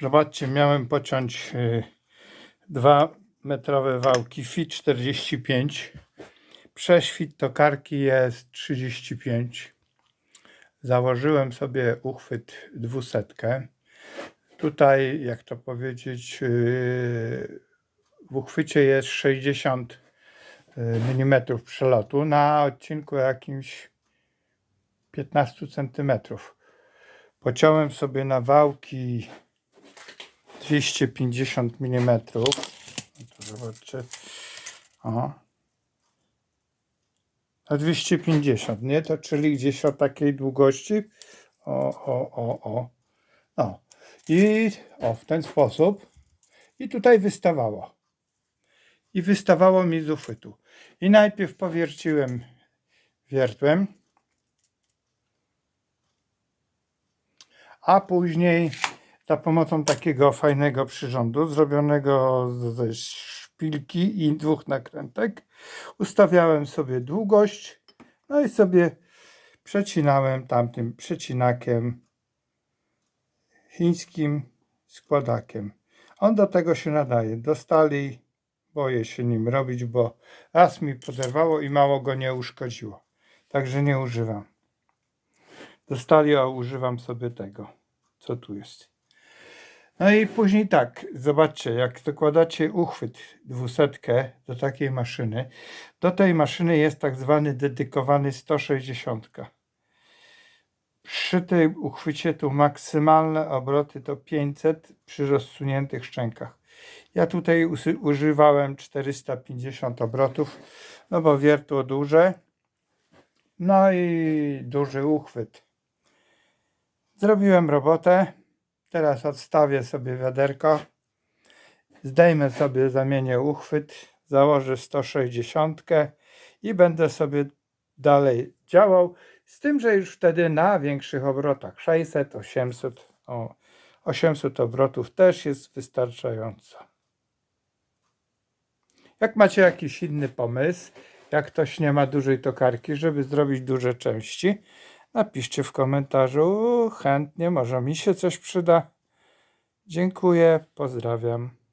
Zobaczcie, miałem pociąć y, dwa metrowe wałki FIT 45. Prześwit tokarki jest 35. Założyłem sobie uchwyt dwusetkę. Tutaj, jak to powiedzieć, y, w uchwycie jest 60 mm przelotu na odcinku jakimś 15 cm. Pociąłem sobie na wałki 250 mm. To zobaczcie. O. Na 250, nie? To czyli gdzieś o takiej długości. O, o, o, o. No. I o, w ten sposób. I tutaj wystawało. I wystawało mi z uchwytu. I najpierw powierciłem wiertłem. a później za pomocą takiego fajnego przyrządu, zrobionego ze szpilki i dwóch nakrętek, ustawiałem sobie długość, no i sobie przecinałem tamtym przecinakiem chińskim składakiem. On do tego się nadaje. Do stali boję się nim robić, bo raz mi poderwało i mało go nie uszkodziło. Także nie używam. Do stali a używam sobie tego, co tu jest. No i później tak, zobaczcie, jak dokładacie uchwyt dwusetkę do takiej maszyny, do tej maszyny jest tak zwany dedykowany 160. Przy tym uchwycie tu maksymalne obroty to 500 przy rozsuniętych szczękach. Ja tutaj używałem 450 obrotów, no bo wiertło duże, no i duży uchwyt. Zrobiłem robotę. Teraz odstawię sobie wiaderko. Zdejmę sobie, zamienię uchwyt, założę 160 i będę sobie dalej działał. Z tym, że już wtedy na większych obrotach 600, 800, o, 800 obrotów też jest wystarczająco. Jak macie jakiś inny pomysł, jak ktoś nie ma dużej tokarki, żeby zrobić duże części, napiszcie w komentarzu. Chętnie, może mi się coś przyda. Dziękuję, pozdrawiam.